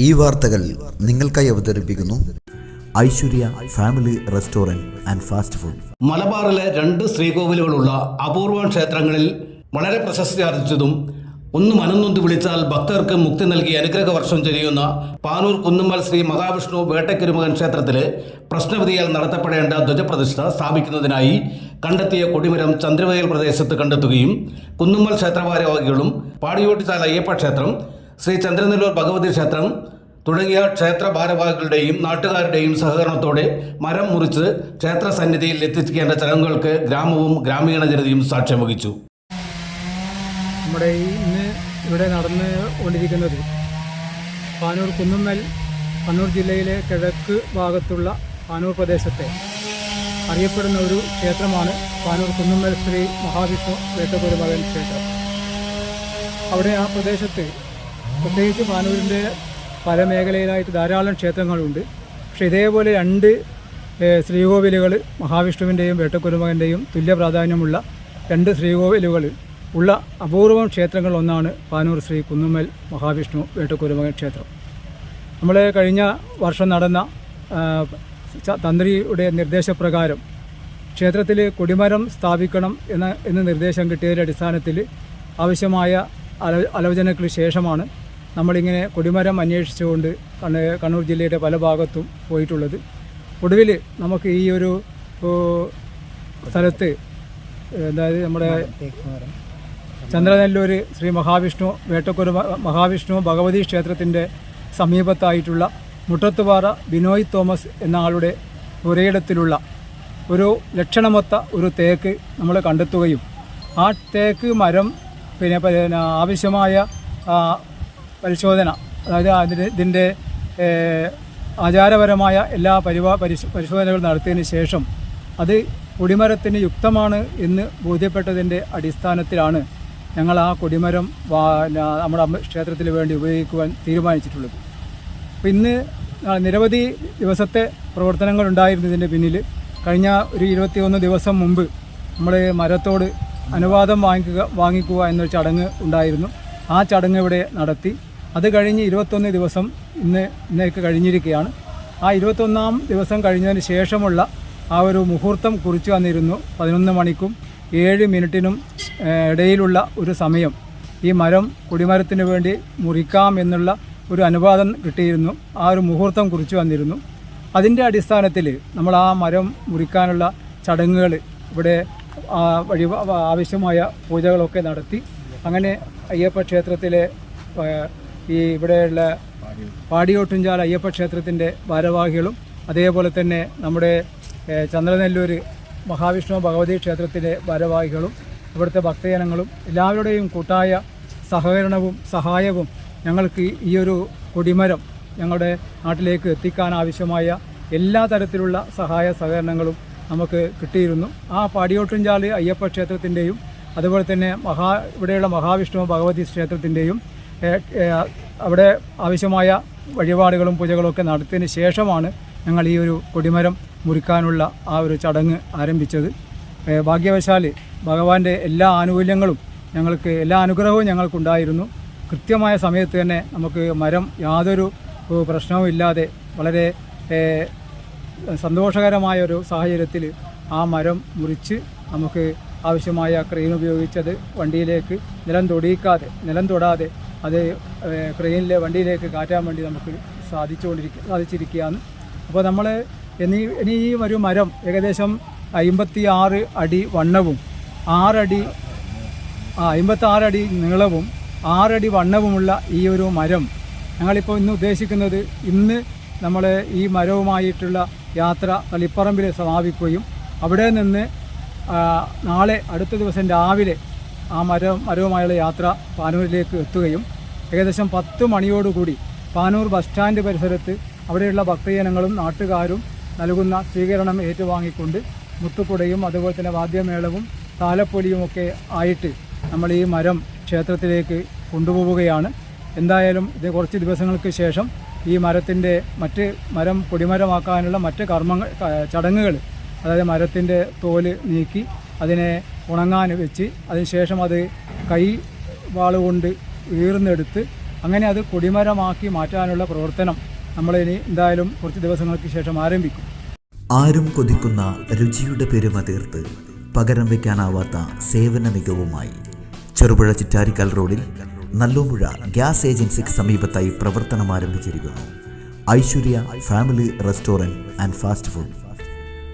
ഈ വാർത്തകൾ നിങ്ങൾക്കായി അവതരിപ്പിക്കുന്നു Aishwarya family restaurant and fast food. മലബാറിലെ രണ്ട് ശ്രീകോവിലുകളുള്ള അപൂർവ ക്ഷേത്രങ്ങളിൽ വളരെ പ്രശസ്തി ആർജിച്ചതും ഒന്ന് മനംനൊന്ത് വിളിച്ചാൽ ഭക്തർക്ക് മുക്തി നൽകി അനുഗ്രഹ വർഷം ചെയ്യുന്ന പാനൂർ കുന്നുമ്മൽ ശ്രീ മഹാവിഷ്ണു വേട്ടക്കുരുമകൻ ക്ഷേത്രത്തിൽ പ്രശ്നവിധിയാൽ നടത്തപ്പെടേണ്ട ധ്വജപ്രതിഷ്ഠ സ്ഥാപിക്കുന്നതിനായി കണ്ടെത്തിയ കൊടിമരം ചന്ദ്രവയൽ പ്രദേശത്ത് കണ്ടെത്തുകയും കുന്നുമ്മൽ ക്ഷേത്രഭാരവാഹികളും പാടിയോട്ടിച്ചാൽ അയ്യപ്പ ക്ഷേത്രം ശ്രീ ചന്ദ്രനെല്ലൂർ ഭഗവതി ക്ഷേത്രം തുടങ്ങിയ ക്ഷേത്ര ഭാരവാഹികളുടെയും നാട്ടുകാരുടെയും സഹകരണത്തോടെ മരം മുറിച്ച് ക്ഷേത്ര സന്നിധിയിൽ എത്തിക്കേണ്ട ചടങ്ങുകൾക്ക് ഗ്രാമവും ഗ്രാമീണ ജനതയും സാക്ഷ്യം വഹിച്ചു. നമ്മുടെ ഇന്ന് ഇവിടെ നടന്നു കൊണ്ടിരിക്കുന്നത് പാനൂർ കുന്നുമ്മൽ കണ്ണൂർ ജില്ലയിലെ കിഴക്ക് ഭാഗത്തുള്ള പാനൂർ പ്രദേശത്തെ അറിയപ്പെടുന്ന ഒരു ക്ഷേത്രമാണ് പാനൂർ കുന്നുമ്മൽ ശ്രീ മഹാവിഷ്ണു വേട്ടപുരമകൻ ക്ഷേത്രം. അവിടെ ആ പ്രദേശത്ത് പ്രത്യേകിച്ച് പാനൂരിന്റെ പല മേഖലയിലായിട്ട് ധാരാളം ക്ഷേത്രങ്ങളുണ്ട്. പക്ഷേ ഇതേപോലെ രണ്ട് ശ്രീകോവിലുകൾ മഹാവിഷ്ണുവിന്റെയും വേട്ടക്കുരുമകന്റെയും തുല്യ പ്രാധാന്യമുള്ള രണ്ട് ശ്രീകോവിലുകൾ ഉള്ള അപൂർവം ക്ഷേത്രങ്ങൾ ഒന്നാണ് പാനൂർ ശ്രീ കുന്നുമ്മൽ മഹാവിഷ്ണു വേട്ടക്കുരുമകൻ ക്ഷേത്രം. നമ്മൾ കഴിഞ്ഞ വർഷം നടന്ന തന്ത്രിയുടെ നിർദ്ദേശപ്രകാരം ക്ഷേത്രത്തിൽ കൊടിമരം സ്ഥാപിക്കണം എന്ന എന്ന് നിർദ്ദേശം കിട്ടിയതിന്റെ അടിസ്ഥാനത്തിൽ ആവശ്യമായ ആലോചനയ്ക്ക് ശേഷമാണ് നമ്മളിങ്ങനെ കൊടിമരം അന്വേഷിച്ചുകൊണ്ട് കണ്ണൂർ ജില്ലയുടെ പല ഭാഗത്തും പോയിട്ടുള്ളത്. ഒടുവിൽ നമുക്ക് ഈ ഒരു സ്ഥലത്ത് അതായത് നമ്മുടെ ചന്ദ്രനെല്ലൂർ ശ്രീ മഹാവിഷ്ണു വേട്ടക്കുരു മഹാവിഷ്ണു ഭഗവതി ക്ഷേത്രത്തിന്റെ സമീപത്തായിട്ടുള്ള മുട്ടത്തുപാറ ബിനോയ് തോമസ് എന്ന ആളുടെ പുരയിടത്തിലുള്ള ഒരു ലക്ഷണമൊത്ത ഒരു തേക്ക് നമ്മൾ കണ്ടെത്തുകയും ആ തേക്ക് മരം പിന്നെ ആവശ്യമായ പരിശോധന. അതായത് അതിന് ഇതിന്റെ ആചാരപരമായ എല്ലാ പരിപാ പരിശ് പരിശോധനകൾ നടത്തിയതിന് ശേഷം അത് കൊടിമരത്തിന് യുക്തമാണ് എന്ന് ബോധ്യപ്പെട്ടതിന്റെ അടിസ്ഥാനത്തിലാണ് ഞങ്ങൾ ആ കൊടിമരം നമ്മുടെ ക്ഷേത്രത്തിന് വേണ്ടി ഉപയോഗിക്കുവാൻ തീരുമാനിച്ചിട്ടുള്ളത്. ഇന്ന് നിരവധി ദിവസത്തെ പ്രവർത്തനങ്ങൾ ഉണ്ടായിരുന്നതിന്റെ പിന്നിൽ കഴിഞ്ഞ ഒരു ഇരുപത്തിയൊന്ന് ദിവസം മുമ്പ് നമ്മൾ മരത്തോട് അനുവാദം വാങ്ങിക്കുക വാങ്ങിക്കുക എന്നൊരു ചടങ്ങ് ഉണ്ടായിരുന്നു. ആ ചടങ്ങ് ഇവിടെ നടത്തി അത് കഴിഞ്ഞ് ഇരുപത്തൊന്ന് ദിവസം ഇന്ന് ഇന്നേക്ക് കഴിഞ്ഞിരിക്കുകയാണ്. ആ ഇരുപത്തൊന്നാം ദിവസം കഴിഞ്ഞതിന് ശേഷമുള്ള ആ ഒരു മുഹൂർത്തം കുറിച്ചു വന്നിരുന്നു. പതിനൊന്ന് മണിക്കും ഏഴ് മിനിറ്റിനും ഇടയിലുള്ള ഒരു സമയം ഈ മരം കൊടിമരത്തിന് വേണ്ടി മുറിക്കാം എന്നുള്ള ഒരു അനുവാദം കിട്ടിയിരുന്നു. ആ ഒരു മുഹൂർത്തം കുറിച്ചു വന്നിരുന്നു. അതിന്റെ അടിസ്ഥാനത്തിൽ നമ്മൾ ആ മരം മുറിക്കാനുള്ള ചടങ്ങുകൾ ഇവിടെ വഴി ആവശ്യമായ പൂജകളൊക്കെ നടത്തി. അങ്ങനെ അയ്യപ്പ ക്ഷേത്രത്തിലെ ഈ ഇവിടെയുള്ള പാടിയോട്ടുംചാൽ അയ്യപ്പ ക്ഷേത്രത്തിന്റെ ഭാരവാഹികളും അതേപോലെ തന്നെ നമ്മുടെ ചന്ദ്രനെല്ലൂർ മഹാവിഷ്ണു ഭഗവതി ക്ഷേത്രത്തിലെ ഭാരവാഹികളും ഇവിടുത്തെ ഭക്തജനങ്ങളും എല്ലാവരുടെയും കൂട്ടായ സഹകരണവും സഹായവും ഞങ്ങൾക്ക് ഈ ഒരു കൊടിമരം ഞങ്ങളുടെ നാട്ടിലേക്ക് എത്തിക്കാൻ ആവശ്യമായ എല്ലാ തരത്തിലുള്ള സഹായ സഹകരണങ്ങളും നമുക്ക് കിട്ടിയിരുന്നു. ആ പാടിയോട്ടുംചാൽ അയ്യപ്പ ക്ഷേത്രത്തിന്റെയും അതുപോലെ തന്നെ മഹാ ഇവിടെയുള്ള മഹാവിഷ്ണു ഭഗവതി ക്ഷേത്രത്തിന്റെയും അവിടെ ആവശ്യമായ വഴിപാടുകളും പൂജകളും ഒക്കെ നടത്തിയതിന് ശേഷമാണ് ഞങ്ങൾ ഈ ഒരു കൊടിമരം മുറിക്കാനുള്ള ആ ഒരു ചടങ്ങ് ആരംഭിച്ചത്. ഭാഗ്യവശാൽ ഭഗവാന്റെ എല്ലാ ആനുകൂല്യങ്ങളും ഞങ്ങൾക്ക് എല്ലാ അനുഗ്രഹവും ഞങ്ങൾക്കുണ്ടായിരുന്നു. കൃത്യമായ സമയത്ത് തന്നെ നമുക്ക് മരം യാതൊരു പ്രശ്നവും ഇല്ലാതെ വളരെ സന്തോഷകരമായ ഒരു സാഹചര്യത്തിൽ ആ മരം മുറിച്ച് നമുക്ക് ആവശ്യമായ ക്രെയിൻ ഉപയോഗിച്ചത് വണ്ടിയിലേക്ക്. നിലം തൊടിയിക്കാതെ നിലം തൊടാതെ അത് ക്രെയിനിലെ വണ്ടിയിലേക്ക് കാറ്റാൻ വേണ്ടി നമുക്ക് സാധിച്ചുകൊണ്ടിരിക്കുക സാധിച്ചിരിക്കുകയാണ്. അപ്പോൾ നമ്മൾ ഇനി ഇനി ഈ ഒരു മരം ഏകദേശം അമ്പത്തി ആറ് അടി വണ്ണവും ആറടി ആ അമ്പത്തി ആറടി നീളവും ആറടി വണ്ണവുമുള്ള ഈ ഒരു മരം ഞങ്ങളിപ്പോൾ ഇന്ന് ഉദ്ദേശിക്കുന്നത് ഇന്ന് നമ്മൾ ഈ മരവുമായിട്ടുള്ള യാത്ര തളിപ്പറമ്പിൽ സമാപിക്കുകയും അവിടെ നിന്ന് നാളെ അടുത്ത ദിവസം രാവിലെ ആ മരം മരവുമായുള്ള യാത്ര പാനൂരിലേക്ക് എത്തുകയും ഏകദേശം പത്ത് മണിയോടുകൂടി പാനൂർ ബസ് സ്റ്റാൻഡ് പരിസരത്ത് അവിടെയുള്ള ഭക്തജനങ്ങളും നാട്ടുകാരും നൽകുന്ന സ്വീകരണം ഏറ്റുവാങ്ങിക്കൊണ്ട് മുത്തുക്കുടയും അതുപോലെ തന്നെ വാദ്യമേളവും താലപ്പൊലിയുമൊക്കെ ആയിട്ട് നമ്മൾ ഈ മരം ക്ഷേത്രത്തിലേക്ക് കൊണ്ടുപോവുകയാണ്. എന്തായാലും ഇത് കുറച്ച് ദിവസങ്ങൾക്ക് ശേഷം ഈ മരത്തിന്റെ മറ്റ് മരം കൊടിമരമാക്കാനുള്ള മറ്റ് കർമ്മങ്ങൾ ചടങ്ങുകൾ അതായത് മരത്തിന്റെ തോൽ നീക്കി അതിനെ ഉണങ്ങാൻ വെച്ച് അതിനുശേഷം അത് കൈ വാളുകൊണ്ട് ഈർന്നെടുത്ത് അങ്ങനെ അത് കൊടിമരമാക്കി മാറ്റാനുള്ള പ്രവർത്തനം നമ്മളിനി എന്തായാലും കുറച്ച് ദിവസങ്ങൾക്ക് ശേഷം ആരംഭിക്കും. ആരും കൊതിക്കുന്ന രുചിയുടെ പെരുമ തീർത്ത് പകരം വയ്ക്കാനാവാത്ത സേവന മികവുമായി ചെറുപുഴ ചിറ്റാരിക്കൽ റോഡിൽ നല്ലോമ്പുഴ ഗ്യാസ് ഏജൻസിക്ക് സമീപത്തായി പ്രവർത്തനം ആരംഭിച്ചിരിക്കുന്നു. Aishwarya family restaurant and fast food.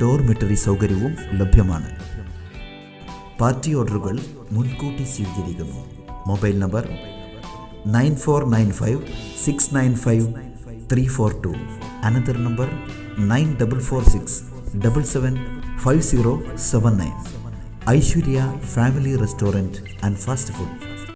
dormitory സൗകര്യവും ലഭ്യമാണ്. പാർട്ടി ഓർഡറുകൾ മുൻകൂട്ടി സ്വീകരിക്കുന്നു. Mobile number nine four nine five six nine five three four two. Another number nine double four six double seven five zero seven nine. Aishwarya family restaurant and fast food.